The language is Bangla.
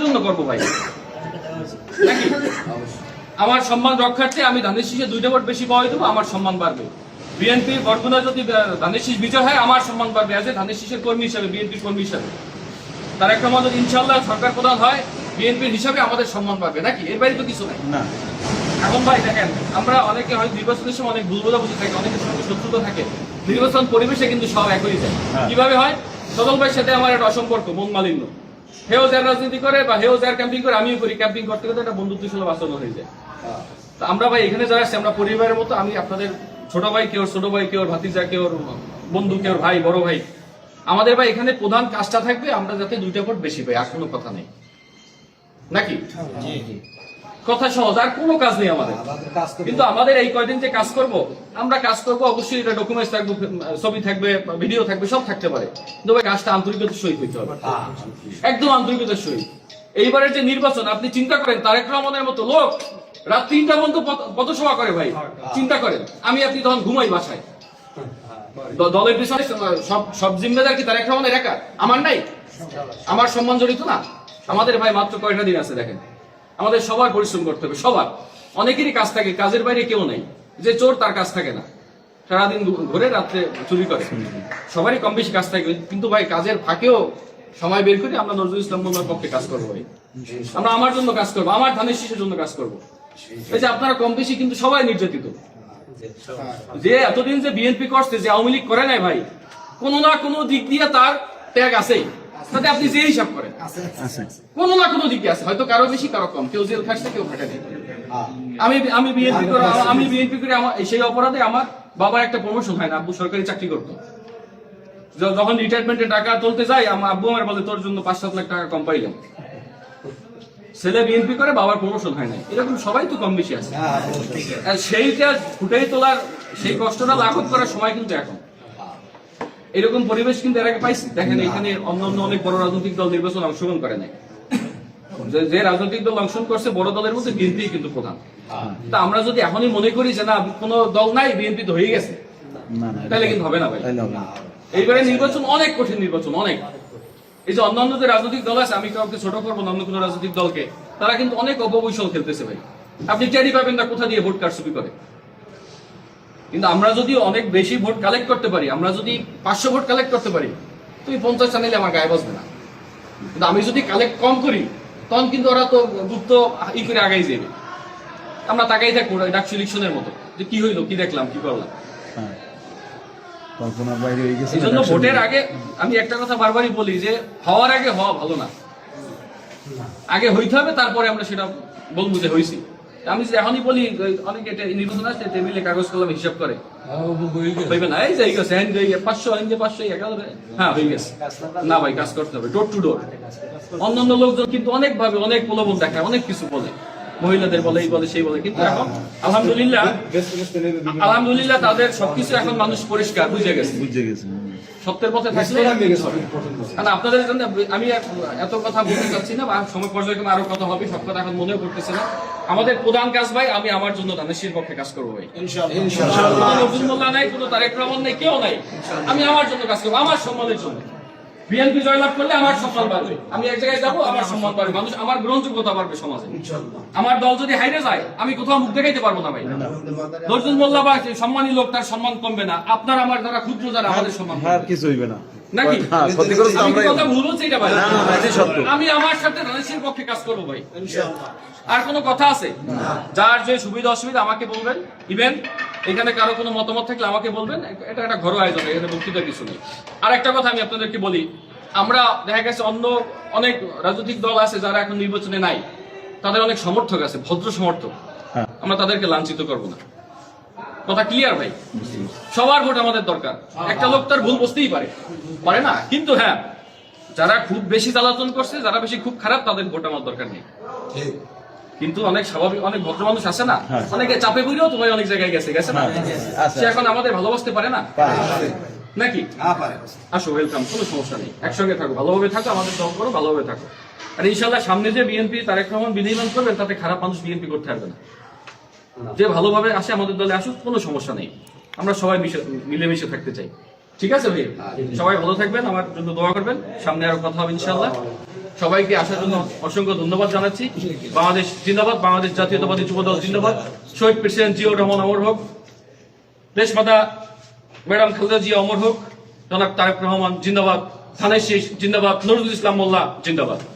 জন্য করব ভাই? নাকি? আমার সম্মান রক্ষার্থে আমি ধানের শীষে দুইটা ভোট বেশি পাওয়াই দেবো আমার সম্মান বাড়বে। বিএনপি বরগুনা যদি ধানের শীষ বিজয় হয় আমার সম্মান বাড়বে এ ধানের শীষের কর্মী হিসাবে বিএনপির কর্মী হিসাবে। তারেক রহমান যদি ইনশাল্লাহ সরকার প্রধান হয় বিএনপির হিসাবে আমাদের সম্মান বাড়বে। নাকি? এর বাইরে তো কিছু নাই। না। এখন ভাই দেখেন আমরা অনেকে হয় নির্বাচনের সময় অনেক ভুল বোঝাবুঝি থাকে অনেকের সঙ্গে শত্রুতা থাকে। নির্বাচন পরিবেশে কিন্তু সব একই যায়। হ্যাঁ। কীভাবে হয়? সদল ভাইয়ের সাথে আমার একটা অসম্পর্ক মন মালিন্য। হেও যার রাজনীতি করে বা হেও যার ক্যাম্পিং করে, আমিও করি। ক্যাম্পিং করতে করতে একটা বন্ধুত্ব সুলভ আচরণ হয়ে যায়। তো আমরা ভাই এখানে যারা আসছি আমরা পরিবারের মতো, আমি আপনাদের ছোট ভাই কেউ ছোট ভাই কেউ ভাতিজা কেউ বন্ধু কেউ ভাই, বড় ভাই, আমাদের ভাই এখানে প্রধান কাজটা থাকবে, আমরা যাতে দুইটা ভোট বেশি পাই, আর কোনো কথা নেই। নাকি? কথা সহজ আর কোনো কাজ নেই আমাদের। কিন্তু আমাদের এই কয়দিন যে কাজ করব আমরা কাজ করব অবশ্যই এটা ডকুমেন্টস থাকবে ছবি থাকবে ভিডিও থাকবে সব থাকতে পারে। কিন্তু ভাই কাজটা আন্তরিকতার সহিত হইতে হবে। একদম আন্তরিকতার সহিত। এইবারের যে নির্বাচন আপনি চিন্তা করেন তারেক রহমানের মতো লোক রাত তিনটা পর্যন্ত পথ- পথসভা করে ভাই। চিন্তা করেন আমি আপনি তখন ঘুমাই বাসায়। দলের পিছনে সব সব জিম্মেদার কি তারেক রহমানের একা? আমার নাই? আমার সম্মান জড়িত না? আমাদের ভাই মাত্র কয়টা দিন আছে দেখেন। আমাদের সবার পরিশ্রম করতে হবে, সবার। অনেকেরই কাজ থাকে, কাজের বাইরে কেউ নেই। যে চোর তার কাজ থাকে না। সারাদিন ঘুরে রাত্রে চুরি করে। সবারই কম বেশি কাজ থাকে। কিন্তু ভাই, কাজের ফাঁকেও সময় বের করে আমরা নজরুল ইসলাম মোল্লার পক্ষে কাজ করব ভাই। আমরা আমার জন্য কাজ করব, আমার ধানের শীষের জন্য কাজ করব। এই যে আপনারা কম বেশি কিন্তু সবাই নির্যাতিত। যে এতদিন যে বিএনপি করছে, যে আওয়ামী লীগ করে নাই ভাই, কোনো না কোনো দিক দিয়ে তার ত্যাগ আছেই। তাতে আপনি যে হিসাব করেন। আছে কোনো না কোনো দিকে আছে। হয়তো কারও বেশি কারও কম। কেউ জেল খাটছে কেউ খাটে আমি আমি বিএনপি করে আমি বিএনপি করে আমার সেই অপরাধে আমার বাবার একটা প্রমোশন হয় না। আব্বু সরকারি চাকরি করতো। যখন রিটায়ারমেন্টে টাকা তুলতে যাই আমার আব্বু আমার বলে তোর জন্য পাঁচ সাত লাখ টাকা কম পাইলাম। ছেলে বিএনপি করে বাবার প্রমোশন হয় না এরকম সবাই তো কম বেশি আছে। আর সেইটা ফুটেই তোলার সেই কষ্টটা লাঘব করার সময় কিন্তু এখন। এরকম পরিবেশ কিন্তু এর আগে পাইছি। দেখেন এখানে অন্য অন্য অনেক বড় রাজনৈতিক দল নির্বাচন অংশগ্রহণ করে নাই। যে- রাজনৈতিক দল অংশগ্রহণ করছে বড় দলের মধ্যে বিএনপি কিন্তু প্রধান। তা আমরা যদি এখনই মনে করি যে না কোনো দল নাই বিএনপি তো হয়ে গেছে। তাহলে কিন্তু হবে না ভাই। এইবারে নির্বাচন অনেক কঠিন নির্বাচন অনেক। এই যে অন্যান্য যে রাজনৈতিক দল আছে আমি কাউকে ছোট করব না অন্য কোনো রাজনৈতিক দলকে তারা কিন্তু অনেক অপবৈষল খেলতেছে ভাই। আপনি টেরি পাবেন না কোথা দিয়ে ভোট কারচুপি করে? কিন্তু আমরা যদি অনেক বেশি ভোট কালেক্ট করতে পারি আমরা যদি পাঁচশো ভোট কালেক্ট করতে পারি তুমি পঞ্চাশ চাইলে আমার গায়ে বসবে না। কিন্তু আমি যদি কালেক্ট কম করি তখন কিন্তু ওরা তো গুপ্ত ই করে আগাই যাবে আমরা তাকাই থাকব ডাকসু ইলেকশনের মতো যে কি হইল কি দেখলাম কি করলাম। হ্যাঁ। কল্পনার বাইরে হয়ে গেছে এই জন্য ভোটের আগে আমি একটা কথা বারবারই বলি যে হওয়ার আগে হওয়া ভালো না। আগে হইতে হবে তারপরে আমরা সেটা বলব যে হয়েছি আমি এখনই বলি অনেকে এটা নির্বাচন আসছে টেবিলে কাগজ কলম হিসাব করে হইবে না এই যে এই গেছে হ্যাঁ এই পাঁচশো এই পাঁচশো এগারো হ্যাঁ হয়ে গেছে না ভাই কাজ করতে হবে ডোর টু ডোর অন্যান্য লোকজন কিন্তু অনেক ভাবে অনেক প্রলোভন দেখায় অনেক কিছু বলে মহিলাদের বলে এই বলে সেই বলে কিন্তু এখন আলহামদুলিল্লাহ আলহামদুলিল্লাহ তাদের সবকিছু এখন মানুষ পরিষ্কার বুঝে গেছে বুঝে গেছে। সত্যের পথে থাকলে কারণ আপনাদের জন্য আমি এত কথা বলতে চাচ্ছি না বা সময় পর্যায়ক্রমে আরও কথা হবে সব কথা এখন মনেও করতেছে না। আমাদের প্রধান কাজ ভাই আমি আমার জন্য দানেশীর পক্ষে কাজ করব ভাই। কোনো নাই কোনো তারেক রহমান নাই কেউ নাই। আমি আমার জন্য কাজ করব আমার সম্মানের জন্য। বিএনপি জয়লাভ করলে আমার সম্মান বাড়বে। আমি এক জায়গায় যাব আমার সম্মান বাড়বে। মানুষ আমার গ্রহণযোগ্যতা বাড়বে সমাজে। আমার দল যদি হাইরে যায় আমি কোথাও মুখ দেখাইতে পারব না ভাই। নজরুল মোল্লা বা সম্মানী লোক তার সম্মান কমবে না। আপনার আমার যারা ক্ষুদ্র যারা আমাদের সম্মান কিছু হইবে না। নাকি? হ্যাঁ, কথা ভুল এটা ভাই না, না, না, সত্য। আমি আমার সাথে ধানেশের পক্ষে কাজ করব ভাই। আর কোনো কথা আছে? যার যে সুবিধা অসুবিধা আমাকে বলবেন। ইভেন এখানে কারও কোনো মতামত থাকলে আমাকে বলবেন। এটা একটা ঘরোয়া আয়োজন এখানে বক্তৃতা কিছু নেই। আর একটা কথা আমি আপনাদেরকে বলি আমরা দেখা গেছে অন্য অনেক রাজনৈতিক দল আছে যারা এখন নির্বাচনে নাই। তাদের অনেক সমর্থক আছে ভদ্র সমর্থক। হ্যাঁ। আমরা তাদেরকে লাঞ্ছিত করব না। কথা ক্লিয়ার ভাই? সবার ভোট আমাদের দরকার। একটা লোক তার ভুল বুঝতেই পারে। পারে না? কিন্তু হ্যাঁ যারা খুব বেশি জ্বালাতন করছে যারা বেশি খুব খারাপ তাদের ভোট আমার দরকার নেই। কিন্তু অনেক স্বাভাবিক অনেক ভদ্র মানুষ আছে না? হ্যাঁ। অনেকে চাপে পড়েও তোমার অনেক জায়গায় গেছে গেছে না? হ্যাঁ, সে এখন আমাদের ভালোবাসতে পারে না? নাকি? আসো ওয়েলকাম কোনো সমস্যা নেই। একসঙ্গে থাকো ভালোভাবে থাকো আমাদের দল করো ভালোভাবে থাকো। আর ইনশাল্লাহ সামনে যে বিএনপি তারেক রহমান বিনির্মাণ করবেন তাতে খারাপ মানুষ বিএনপি করতে পারবে না। যে ভালোভাবে আসে আমাদের দলে আসুক, কোনো সমস্যা নেই। আমরা সবাই মিশে- মিলেমিশে থাকতে চাই। ঠিক আছে ভাই? সবাই ভালো থাকবেন, আমার জন্য দোয়া করবেন। সামনে আরও কথা হবে ইনশাল্লাহ সবাইকে আসার জন্য অসংখ্য ধন্যবাদ জানাচ্ছি। বাংলাদেশ জিন্দাবাদ, বাংলাদেশ জাতীয়তাবাদী যুবদল জিন্দাবাদ। শহীদ প্রেসিডেন্ট জিয়াউর রহমান অমর হোক দেশমাতা ম্যাডাম খালেদা জিয়া অমর হোক, জনাব তারেক রহমান জিন্দাবাদ থানের শেষ জিন্দাবাদ, নজরুল ইসলাম মোল্লা জিন্দাবাদ।